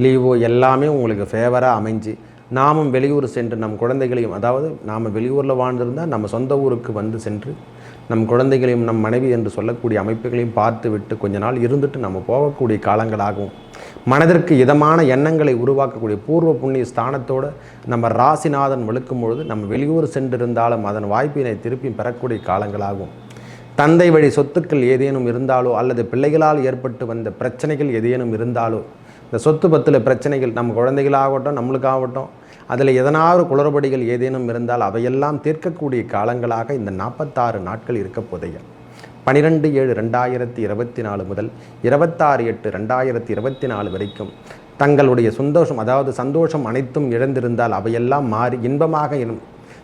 லீவோ எல்லாமே உங்களுக்கு ஃபேவராக அமைஞ்சு நாமும் வெளியூர் சென்று நம் குழந்தைகளையும் அதாவது நாம் வெளியூரில் வாழ்ந்திருந்தால் நம்ம சொந்த ஊருக்கு வந்து சென்று நம் குழந்தைகளையும் நம் மனைவி என்று சொல்லக்கூடிய அமைப்புகளையும் பார்த்து விட்டு கொஞ்ச நாள் இருந்துட்டு நம்ம போகக்கூடிய காலங்களாகும். மனதிற்கு இதமான எண்ணங்களை உருவாக்கக்கூடிய பூர்வ புண்ணிய ஸ்தானத்தோடு நம்ம ராசிநாதன் வழுக்கும் பொழுது நம்ம வெளியூர் சென்றிருந்தாலும் அதன் வாய்ப்பினை திருப்பி பெறக்கூடிய காலங்களாகும். தந்தை வழி சொத்துக்கள் ஏதேனும் இருந்தாலோ அல்லது பிள்ளைகளால் ஏற்பட்டு வந்த பிரச்சனைகள் ஏதேனும் இருந்தாலோ இந்த சொத்து பத்தில் பிரச்சனைகள் நம்ம குழந்தைகளாகட்டும் நம்மளுக்காகட்டும் அதில் எதனாவது குளறுபடிகள் ஏதேனும் இருந்தால் அவையெல்லாம் தீர்க்கக்கூடிய காலங்களாக இந்த நாற்பத்தாறு நாட்கள் இருக்க போதைய. பனிரெண்டு ஏழு ரெண்டாயிரத்தி இருபத்தி நாலு முதல் இருபத்தாறு எட்டு ரெண்டாயிரத்தி இருபத்தி நாலு வரைக்கும் தங்களுடைய சந்தோஷம் அதாவது சந்தோஷம் அனைத்தும் இழந்திருந்தால் அவையெல்லாம் மாறி இன்பமாக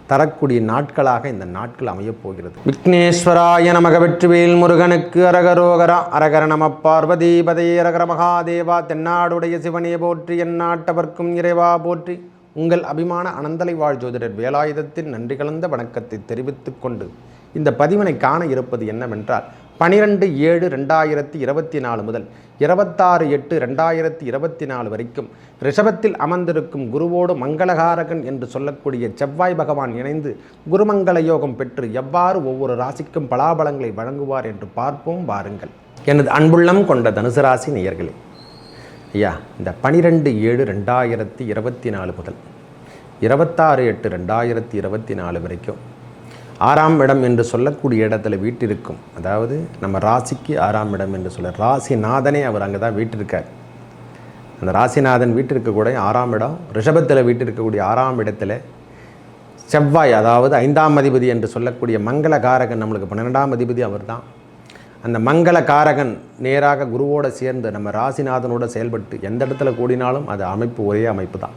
தரக்கூடிய நாட்களாக இந்த நாட்கள் அமையப் போகிறது விக்னேஸ்வராய நமக வெற்றிவேல் முருகனுக்கு அரகரோகரா அரகர நம பார்வதி பதே அரகர மகாதேவா தென்னாடுடைய சிவனே போற்றி எந்நாட்டவர்க்கும் இறைவா போற்றி. உங்கள் அபிமான அனந்தலை வாழ் ஜோதிடர் வேலாயுதத்தின் நன்றி கலந்த வணக்கத்தை தெரிவித்துக் கொண்டு இந்த பதிவினை காண இருப்பது என்னவென்றால் பனிரெண்டு ஏழு ரெண்டாயிரத்தி இருபத்தி நாலு முதல் இருபத்தாறு எட்டு ரெண்டாயிரத்தி இருபத்தி நாலு வரைக்கும் ரிஷபத்தில் அமர்ந்திருக்கும் குருவோடு மங்களகாரகன் என்று சொல்லக்கூடிய செவ்வாய் பகவான் இணைந்து குருமங்கள யோகம் பெற்று எவ்வாறு ஒவ்வொரு ராசிக்கும் பலாபலங்களை வழங்குவார் என்று பார்ப்போம் வாருங்கள். எனது அன்புள்ளம் கொண்ட தனுசு ராசி நேயர்களே ஐயா இந்த பனிரெண்டு ஏழு ரெண்டாயிரத்தி இருபத்தி நாலு முதல் இருபத்தாறு எட்டு ரெண்டாயிரத்தி இருபத்தி நாலு வரைக்கும் ஆறாம் இடம் என்று சொல்லக்கூடிய இடத்துல வீட்டிருக்கும். அதாவது நம்ம ராசிக்கு ஆறாம் இடம் என்று சொல்ல ராசிநாதனே அவர் அங்கே தான் வீட்டிருக்கார். அந்த ராசிநாதன் வீட்டிற்கு கூட ஆறாம் இடம் ரிஷபத்தில் வீட்டிருக்கக்கூடிய ஆறாம் இடத்துல செவ்வாய் அதாவது ஐந்தாம் அதிபதி என்று சொல்லக்கூடிய மங்கள காரகன் நம்மளுக்கு பன்னெண்டாம் அதிபதி அவர் தான் அந்த மங்கள காரகன் நேராக குருவோடு சேர்ந்து நம்ம ராசிநாதனோட செயல்பட்டு எந்த இடத்துல கூடினாலும் அது அமைப்பு ஒரே அமைப்பு தான்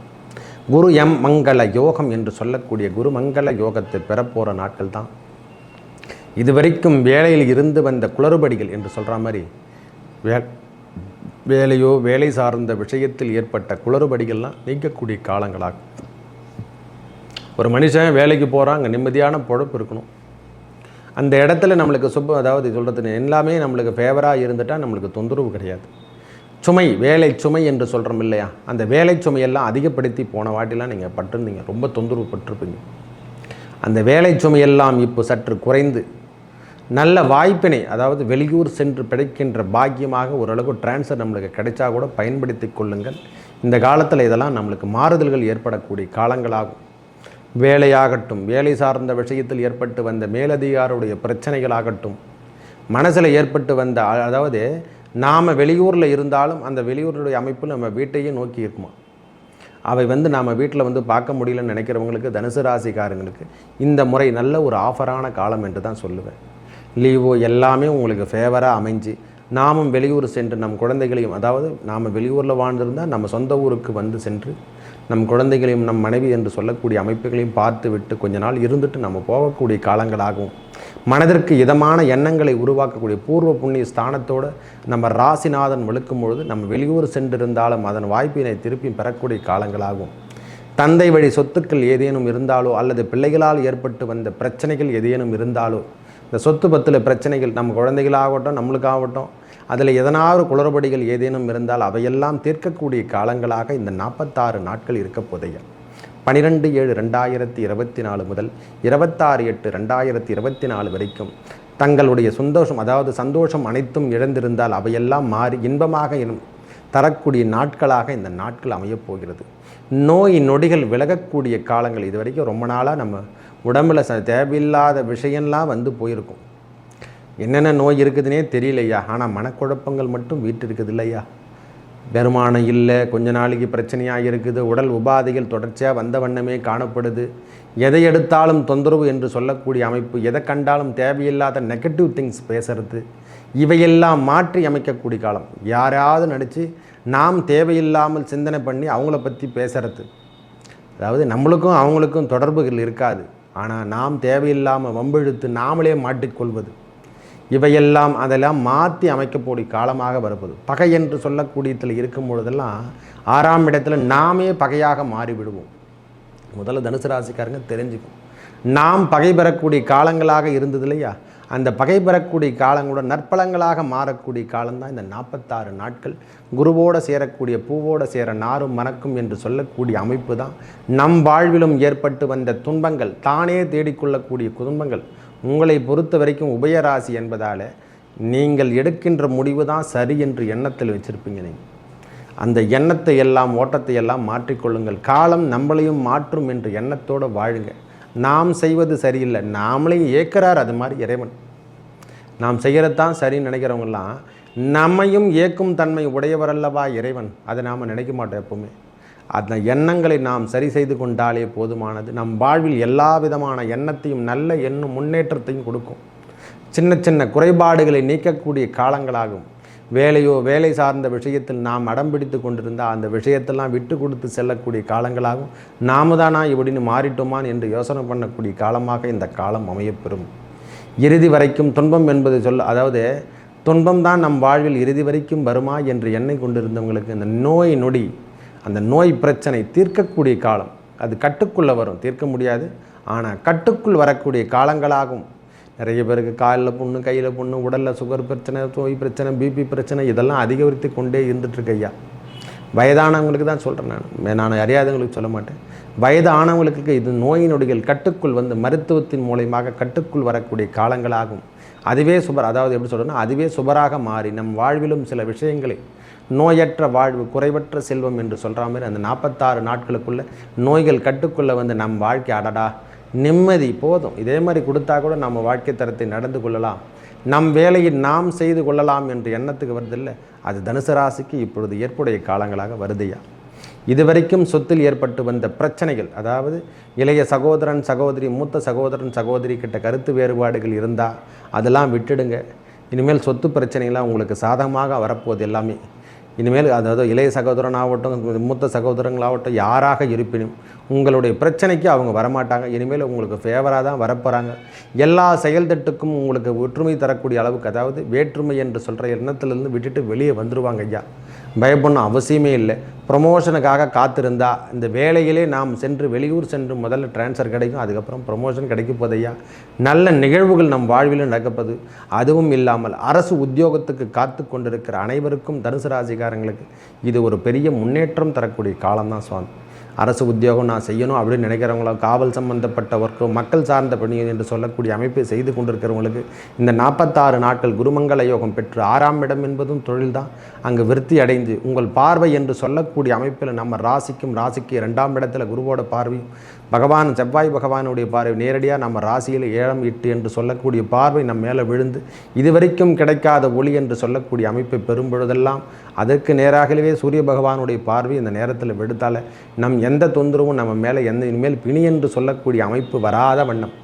குரு எம் மங்கள யோகம் என்று சொல்லக்கூடிய குரு மங்கள யோகத்தை பெறப்போகிற நாட்கள் தான் இதுவரைக்கும் வேலையில் இருந்து வந்த குளறுபடிகள் என்று சொல்கிற மாதிரி வே வேலையோ வேலை சார்ந்த விஷயத்தில் ஏற்பட்ட குளறுபடிகள்லாம் நீக்கக்கூடிய காலங்களாகும். ஒரு மனுஷன் வேலைக்கு போகிறாங்க அங்கே நிம்மதியான பொழப்பு இருக்கணும். அந்த இடத்துல நம்மளுக்கு சுப அதாவது சொல்கிறது எல்லாமே நம்மளுக்கு ஃபேவராக இருந்துட்டால் நம்மளுக்கு தொந்தரவு கிடையாது. சுமை வேலை சுமை என்று சொல்கிறோம் இல்லையா? அந்த வேலை சுமையெல்லாம் அதிகப்படுத்தி போன வாட்டிலாம் நீங்கள் பட்டிருந்தீங்க. ரொம்ப தொந்தரவு பட்டிருப்பீங்க. அந்த வேலை சுமையெல்லாம் இப்போ சற்று குறைந்து நல்ல வாய்ப்பினை அதாவது வெளியூர் சென்று கிடைக்கின்ற பாக்கியமாக ஓரளவுக்கு டிரான்ஸ்ஃபர் நம்மளுக்கு கிடைச்சா கூட பயன்படுத்தி கொள்ளுங்கள். இந்த காலத்தில் இதெல்லாம் நம்மளுக்கு மாறுதல்கள் ஏற்படக்கூடிய காலங்களாகும். வேலையாகட்டும் வேலை சார்ந்த விஷயத்தில் ஏற்பட்டு வந்த மேலதிகாருடைய பிரச்சனைகளாகட்டும் மனசில் ஏற்பட்டு வந்த அதாவது நாம் வெளியூரில் இருந்தாலும் அந்த வெளியூருடைய அமைப்பு நம்ம வீட்டையும் நோக்கி இருக்குமா? அவை வந்து நாம் வீட்டில் வந்து பார்க்க முடியலன்னு நினைக்கிறவங்களுக்கு தனுசு ராசிக்காரங்களுக்கு இந்த முறை நல்ல ஒரு ஆஃபரான காலம் என்று தான் சொல்லுவேன். லீவோ எல்லாமே உங்களுக்கு ஃபேவராக அமைஞ்சு நாமும் வெளியூர் சென்று நம் குழந்தைகளையும் அதாவது நாம் வெளியூரில் வாழ்ந்திருந்தால் நம்ம சொந்த ஊருக்கு வந்து சென்று நம் குழந்தைகளையும் நம் மனைவி என்று சொல்லக்கூடிய அமைப்புகளையும் பார்த்து விட்டு கொஞ்ச நாள் இருந்துட்டு நம்ம போகக்கூடிய காலங்களாகும் மனதிற்கு இதமான எண்ணங்களை உருவாக்கக்கூடிய பூர்வ புண்ணிய ஸ்தானத்தோடு நம்ம ராசிநாதன் விழுக்கும் பொழுது நம்ம வெளியூர் சென்றிருந்தாலும் அதன் வாய்ப்பினை திருப்பி பெறக்கூடிய காலங்களாகும். தந்தை வழி சொத்துக்கள் ஏதேனும் இருந்தாலோ அல்லது பிள்ளைகளால் ஏற்பட்டு வந்த பிரச்சனைகள் ஏதேனும் இருந்தாலோ இந்த சொத்து பத்தில் பிரச்சனைகள் நம்ம குழந்தைகளாகட்டும் நம்மளுக்காகட்டும் அதில் எதனாவது குளறுபடிகள் ஏதேனும் இருந்தால் அவையெல்லாம் தீர்க்கக்கூடிய காலங்களாக இந்த நாற்பத்தாறு நாட்கள் இருக்க போதைய. பனிரெண்டு ஏழு ரெண்டாயிரத்தி இருபத்தி நாலு முதல் இருபத்தாறு எட்டு ரெண்டாயிரத்தி இருபத்தி நாலு வரைக்கும் தங்களுடைய சந்தோஷம் அதாவது சந்தோஷம் அனைத்தும் இழந்திருந்தால் அவையெல்லாம் மாறி இன்பமாக தரக்கூடிய நாட்களாக இந்த நாட்கள் அமையப் போகிறது. நோய் நொடிகள் விலகக்கூடிய காலங்கள் இது வரைக்கும் ரொம்ப நாளாக நம்ம உடம்புல ச தேவையில்லாத விஷயம்லாம் வந்து போயிருக்கும். என்னென்ன நோய் இருக்குதுன்னே தெரியலையா? ஆனால் மனக்குழப்பங்கள் மட்டும் வீட்டு இருக்குது இல்லையா வருமானம் இல்லை கொஞ்ச நாளைக்கு பிரச்சனையாக இருக்குது உடல் உபாதைகள் தொடர்ச்சியாக வந்த வண்ணமே காணப்படுது. எதை எடுத்தாலும் தொந்தரவு என்று சொல்லக்கூடிய அமைப்பு எதை கண்டாலும் தேவையில்லாத நெகட்டிவ் திங்ஸ் பேசுறது. இவையெல்லாம் மாற்றி அமைக்கக்கூடிய காலம். யாராவது நடித்து நாம் தேவையில்லாமல் சிந்தனை பண்ணி அவங்கள பற்றி பேசுறது. அதாவது நம்மளுக்கும் அவங்களுக்கும் தொடர்புகள் இருக்காது. ஆனால் நாம் தேவையில்லாமல் வம்பிழுத்து நாமளே மாட்டிக்கொள்வது. இவையெல்லாம் அதெல்லாம் மாற்றி அமைக்கக்கூடிய காலமாக வருவது பகை என்று சொல்லக்கூடியதில் இருக்கும் பொழுதெல்லாம் ஆறாம் இடத்துல நாமே பகையாக மாறிவிடுவோம். முதல்ல தனுசு ராசிக்காரங்க தெரிஞ்சுக்கும். நாம் பகை பெறக்கூடிய காலங்களாக இருந்தது இல்லையா? அந்த பகை பெறக்கூடிய காலங்களோட நற்பலங்களாக மாறக்கூடிய காலம்தான் இந்த நாற்பத்தாறு நாட்கள். குருவோடு சேரக்கூடிய பூவோடு சேர நாரும் மணக்கும் என்று சொல்லக்கூடிய அமைப்பு தான் நம் வாழ்விலும் ஏற்பட்டு வந்த துன்பங்கள் தானே தேடிக்கொள்ளக்கூடிய குடும்பங்கள் உங்களை பொறுத்த வரைக்கும் உபயராசி என்பதால் நீங்கள் எடுக்கின்ற முடிவு தான் சரி என்று எண்ணத்தில் வச்சுருப்பீங்க நீங்கள் அந்த எண்ணத்தை எல்லாம் ஓட்டத்தை எல்லாம் மாற்றிக்கொள்ளுங்கள். காலம் நம்மளையும் மாற்றும் என்று எண்ணத்தோடு வாழுங்க. நாம் செய்வது சரியில்லை. நாமளையும் ஏற்கிறார் அது மாதிரி இறைவன். நாம் செய்கிறது தான் சரின்னு நினைக்கிறவங்கெல்லாம் நம்மையும் ஏக்கும் தன்மை உடையவரல்லவா இறைவன்? அதை நாம் நினைக்க மாட்டோம் எப்பவுமே. அந்த எண்ணங்களை நாம் சரி செய்து கொண்டாலே போதுமானது. நம் வாழ்வில் எல்லா விதமான எண்ணத்தையும் நல்ல எண்ணும் முன்னேற்றத்தையும் கொடுக்கும். சின்ன சின்ன குறைபாடுகளை நீக்கக்கூடிய காலங்களாகும். வேலையோ வேலை சார்ந்த விஷயத்தில் நாம் அடம் பிடித்து கொண்டிருந்தால் அந்த விஷயத்தெல்லாம் விட்டு கொடுத்து செல்லக்கூடிய காலங்களாகும். நாம தானா இப்படின்னு மாறிட்டோமான் என்று யோசனை பண்ணக்கூடிய காலமாக இந்த காலம் அமையப்பெறும். இறுதி வரைக்கும் துன்பம் என்பது சொல்ல அதாவது துன்பம் தான் நம் வாழ்வில் இறுதி வரைக்கும் வருமா என்று எண்ணெய் கொண்டிருந்தவங்களுக்கு இந்த நோய் நொடி அந்த நோய் பிரச்சனை தீர்க்கக்கூடிய காலம். அது கட்டுக்குள்ளே வரும் தீர்க்க முடியாது. ஆனால் கட்டுக்குள் வரக்கூடிய காலங்களாகும். நிறைய பேருக்கு காலில் புண்ணு கையில் புண்ணு உடலில் சுகர் பிரச்சனை நோய் பிரச்சனை பிபி பிரச்சனை இதெல்லாம் அதிகரித்து கொண்டே இருந்துட்டுருக்கு ஐயா. வயதானவங்களுக்கு தான் சொல்கிறேன் நான். நான் அறியாதவங்களுக்கு சொல்ல மாட்டேன். வயதானவங்களுக்கு இது நோய் நொடிகள் கட்டுக்குள் வந்து மருத்துவத்தின் மூலயமாக கட்டுக்குள் வரக்கூடிய காலங்களாகும். அதுவே சுபர் அதாவது எப்படி சொல்கிறோன்னா அதுவே சுபராக மாறி நம் வாழ்விலும் சில விஷயங்களை நோயற்ற வாழ்வு குறைவற்ற செல்வம் என்று சொல்கிற மாதிரி அந்த நாற்பத்தாறு நாட்களுக்குள்ள நோய்கள் கட்டுக்குள்ளே வந்து நம் வாழ்க்கை அடடா நிம்மதி போதும். இதே மாதிரி கொடுத்தா கூட நம்ம வாழ்க்கை தரத்தை நடந்து கொள்ளலாம். நம் வேலையை நாம் செய்து கொள்ளலாம் என்ற எண்ணத்துக்கு வருதில்லை. அது தனுசு ராசிக்கு இப்பொழுது ஏற்புடைய காலங்களாக வருதையா இதுவரைக்கும் சொத்தில் ஏற்பட்டு வந்த பிரச்சனைகள் அதாவது இளைய சகோதரன் சகோதரி மூத்த சகோதரன் சகோதரி கிட்ட கருத்து வேறுபாடுகள் இருந்தால் அதெல்லாம் விட்டுடுங்க. இனிமேல் சொத்து பிரச்சனைகள்லாம் உங்களுக்கு சாதகமாக வரப்போகுது எல்லாமே. இனிமேல் அதாவது இளைய சகோதரனாகட்டும் மூத்த சகோதரங்களாகட்டும் யாராக இருப்பினும் உங்களுடைய பிரச்சனைக்கு அவங்க வரமாட்டாங்க. இனிமேல் உங்களுக்கு ஃபேவராக தான் வரப்போகிறாங்க எல்லா செயல்திட்டுக்கும் உங்களுக்கு ஒற்றுமை தரக்கூடிய அளவுக்கு அதாவது வேற்றுமை என்று சொல்கிற எண்ணத்திலிருந்து விட்டுட்டு வெளியே வந்துடுவாங்க ஐயா. பயப்படணும் அவசியமே இல்லை. ப்ரொமோஷனுக்காக காத்திருந்தா இந்த வேலையிலே நாம் சென்று வெளியூர் சென்று முதல்ல ட்ரான்ஸ்ஃபர் கிடைக்கும் அதுக்கப்புறம் ப்ரொமோஷன் கிடைக்க போதையா நல்ல நிகழ்வுகள் நம் வாழ்விலும் நடக்கப்பது அதுவும் இல்லாமல் அரசு உத்தியோகத்துக்கு காத்து கொண்டிருக்கிற அனைவருக்கும் தனுசு ராசிக்காரங்களுக்கு இது ஒரு பெரிய முன்னேற்றம் தரக்கூடிய காலம்தான் சுவாமி. அரசு உத்தியோகம் நான் செய்யணும் அப்படின்னு நினைக்கிறவங்களோ காவல் சம்பந்தப்பட்ட ஒர்க்கு மக்கள் சார்ந்த பணி என்று சொல்லக்கூடிய அமைப்பை செய்து கொண்டிருக்கிறவங்களுக்கு இந்த நாற்பத்தாறு நாட்கள் குருமங்கல யோகம் பெற்று ஆறாம் இடம் என்பதும் தொழில்தான். அங்கு விருத்தி அடைந்து உங்கள் பார்வை என்று சொல்லக்கூடிய அமைப்பில் நம்ம ராசிக்கும் ராசிக்கு இரண்டாம் இடத்துல குருவோட பார்வையும் பகவான் செவ்வாய் பகவானுடைய பார்வை நேரடியாக நம்ம ராசியில் ஏழம் இட்டு என்று சொல்லக்கூடிய பார்வை நம் மேலே விழுந்து இதுவரைக்கும் கிடைக்காத ஒளி என்று சொல்லக்கூடிய அமைப்பை பெறும் பொழுதெல்லாம் அதற்கு நேராகவே சூரிய பகவானுடைய பார்வை இந்த நேரத்தில் விடுத்தால நம் எந்த தொந்தரவும் நம்ம மேலே எந்த இனிமேல் பிணி என்று சொல்லக்கூடிய அமைப்பு வராத வண்ணம்.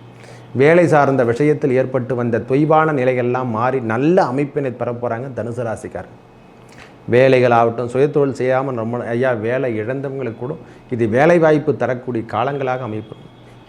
வேலை சார்ந்த விஷயத்தில் ஏற்பட்டு வந்த தொய்வான நிலையெல்லாம் மாறி நல்ல அமைப்பினை பெற போகிறாங்க தனுசு வேலைகள் ஆகட்டும் சுயத்தொழில் செய்யாமல் ரொம்ப ஐயா வேலை இழந்தவங்களுக்கு கூட இது வேலை வாய்ப்பு தரக்கூடிய காலங்களாக அமைப்பு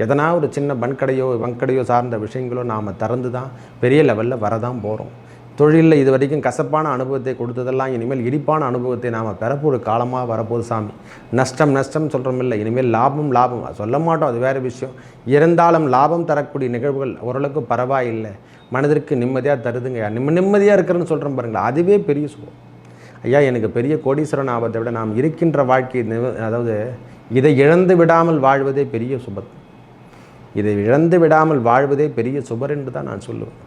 எதனா ஒரு சின்ன பன்கடையோ வங்கடையோ சார்ந்த விஷயங்களோ நாம் திறந்து தான் பெரிய லெவலில் வரதான் போகிறோம் தொழிலில் இது வரைக்கும் கசப்பான அனுபவத்தை கொடுத்ததெல்லாம் இனிமேல் இடிப்பான அனுபவத்தை நாம் பெறப்போகிற காலமாக வரப்போகுது சாமி. நஷ்டம் நஷ்டம் சொல்கிறோம் இல்லை இனிமேல் லாபம் லாபம். சொல்ல மாட்டோம் அது வேறு விஷயம். இருந்தாலும் லாபம் தரக்கூடிய நிகழ்வுகள் ஓரளவுக்கு பரவாயில்லை. மனதிற்கு நிம்மதியாக தருதுங்க. நிம்ம நிம்மதியாக இருக்கிறேன்னு சொல்கிறோம் பாருங்களா அதுவே பெரிய சுகம். ஐயா எனக்கு பெரிய கோடீஸ்வரன் ஆபத்தை விட நாம் இருக்கின்ற வாழ்க்கை அதாவது இதை இழந்து விடாமல் வாழ்வதே பெரிய சுபத் இதை இழந்து விடாமல் வாழ்வதே பெரிய சுபர் என்று தான் நான் சொல்லுவேன்.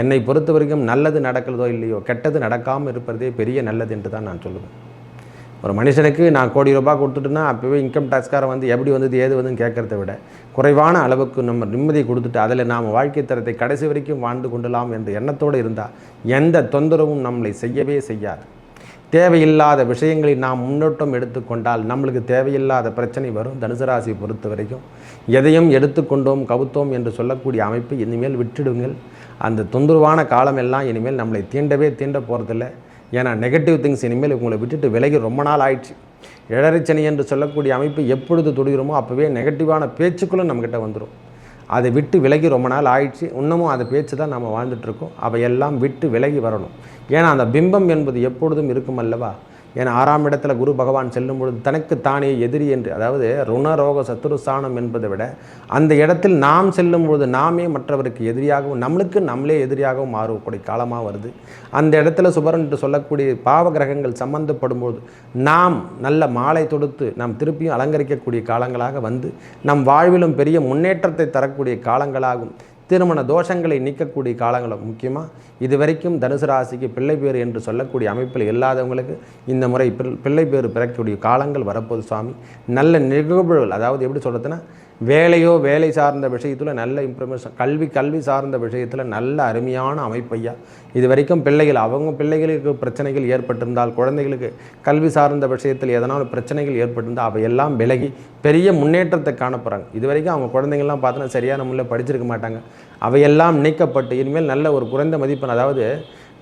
என்னை பொறுத்த வரைக்கும் நல்லது நடக்கிறதோ இல்லையோ கெட்டது நடக்காமல் இருப்பதே பெரிய நல்லது என்று தான் நான் சொல்லுவேன். ஒரு மனுஷனுக்கு நான் கோடி ரூபாய் கொடுத்துட்டுனா அப்போவே இன்கம் டேக்ஸ்காரன் வந்து எப்படி வந்தது ஏது வந்துன்னு கேட்குறத விட குறைவான அளவுக்கு நம்ம நிம்மதியை கொடுத்துட்டு அதில் நாம் வாழ்க்கை தரத்தை கடைசி வரைக்கும் வாழ்ந்து கொண்டலாம் என்ற எண்ணத்தோடு இருந்தால் எந்த தொந்தரவும் நம்மளை செய்யவே செய்யாது. தேவையில்லாத விஷயங்களை நாம் முன்னோட்டம் எடுத்துக்கொண்டால் நம்மளுக்கு தேவையில்லாத பிரச்சனை வரும். தனுசு ராசி பொறுத்த வரைக்கும் எதையும் எடுத்துக்கொண்டோம் கவுத்தோம் என்று சொல்லக்கூடிய அமைப்பை இனிமேல் விட்டுடுங்கள். அந்த தொந்தரவான காலம் எல்லாம் இனிமேல் நம்மளை தீண்டவே தீண்ட போகிறதில்ல ஏன்னா நெகட்டிவ் திங்ஸ் இனிமேல் உங்களை விட்டுட்டு விலகி ரொம்ப நாள் ஆயிடுச்சு. இழறிச்சனி என்று சொல்லக்கூடிய அமைப்பு எப்பொழுது தொடுகிறோமோ அப்போவே நெகட்டிவான பேச்சுக்களும் நம்மக்கிட்ட வந்துடும் அதை விட்டு விலகி ரொம்ப நாள் ஆயிடுச்சு. இன்னமும் அதை பேச்சு தான் நம்ம வாழ்ந்துட்டுருக்கோம் அவையெல்லாம் விட்டு விலகி வரணும். ஏன்னா அந்த பிம்பம் என்பது எப்பொழுதும் இருக்கும் அல்லவா? ஏன்னா ஆறாம் இடத்துல குரு பகவான் செல்லும் பொழுது தனக்கு தானே எதிரி என்று அதாவது ருணரோக சத்துருஸ்தானம் என்பதை விட அந்த இடத்தில் நாம் செல்லும் பொழுது நாமே மற்றவருக்கு எதிரியாகவும் நம்மளுக்கு நம்மளே எதிரியாகவும் மாறக்கூடிய காலமாக வருது. அந்த இடத்துல சுபரன் என்று சொல்லக்கூடிய பாவ கிரகங்கள் சம்பந்தப்படும்போது நாம் நல்ல மாலை தொடுத்து நாம் திருப்பியும் அலங்கரிக்கக்கூடிய காலங்களாக வந்து நம் வாழ்விலும் பெரிய முன்னேற்றத்தை தரக்கூடிய காலங்களாகும். திருமண தோஷங்களை நீக்கக்கூடிய காலங்களும் முக்கியமாக இதுவரைக்கும் தனுசு ராசிக்கு பிள்ளை பேர் என்று சொல்லக்கூடிய அமைப்பில் இல்லாதவங்களுக்கு இந்த முறை பிள்ளை பேர் பிறக்கக்கூடிய காலங்கள் வரப்போது சுவாமி. நல்ல நிகழ்வுகள் அதாவது எப்படி சொல்கிறதுன்னா வேலையோ வேலை சார்ந்த விஷயத்தில் நல்ல இம்ப்ரமேஷன் கல்வி கல்வி சார்ந்த விஷயத்தில் நல்ல அருமையான அமைப்பையா? இது வரைக்கும் பிள்ளைகள் அவங்க பிள்ளைகளுக்கு பிரச்சனைகள் ஏற்பட்டிருந்தால் குழந்தைகளுக்கு கல்வி சார்ந்த விஷயத்தில் எதனால் பிரச்சனைகள் ஏற்பட்டிருந்தால் அவையெல்லாம் விலகி பெரிய முன்னேற்றத்தை காணப்படுறாங்க இது வரைக்கும் அவங்க குழந்தைங்கள்லாம் பார்த்தோன்னா சரியான முறையில் படிச்சிருக்க மாட்டாங்க. அவையெல்லாம் நீக்கப்பட்டு இனிமேல் நல்ல ஒரு குறைந்த மதிப்பெண் அதாவது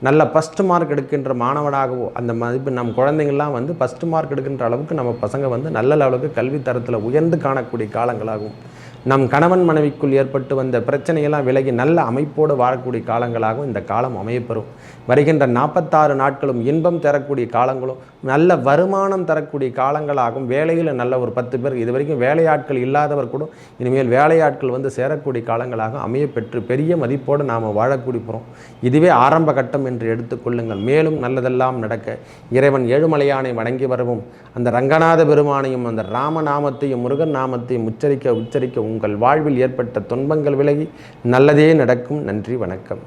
நல்ல ஃபஸ்ட்டு மார்க் எடுக்கின்ற மாணவனாகவோ அந்த மதிப்பு நம் குழந்தைங்கள்லாம் வந்து ஃபஸ்ட்டு மார்க் எடுக்கின்ற அளவுக்கு நம்ம பசங்க வந்து நல்ல லெவலுக்கு கல்வி தரத்தில் உயர்ந்து காணக்கூடிய காலங்களாகும். நம் கணவன் மனைவிக்குள் ஏற்பட்டு வந்த பிரச்சனையெல்லாம் விலகி நல்ல அமைப்போடு வாழக்கூடிய காலங்களாகவும் இந்த காலம் அமையப்பெறும். வருகின்ற நாற்பத்தாறு நாட்களும் இன்பம் தரக்கூடிய காலங்களும் நல்ல வருமானம் தரக்கூடிய காலங்களாகும். வேலையில் நல்ல ஒரு பத்து பேர் இது வரைக்கும் வேலையாட்கள் இல்லாதவர் கூட இனிமேல் வேலையாட்கள் வந்து சேரக்கூடிய காலங்களாக அமையப்பெற்று பெரிய மதிப்போடு நாம் வாழக்கூடிய போகிறோம் இதுவே ஆரம்ப கட்டம் என்று எடுத்துக்கொள்ளுங்கள் மேலும் நல்லதெல்லாம் நடக்க இறைவன் ஏழுமலையானை வணங்கி வரவும் அந்த ரங்கநாத பெருமானையும் அந்த ராமநாமத்தையும் முருகன் நாமத்தையும் உச்சரிக்க உச்சரிக்க உங்கள் வாழ்வில் ஏற்பட்ட துன்பங்கள் விலகி நல்லதே நடக்கும். நன்றி வணக்கம்.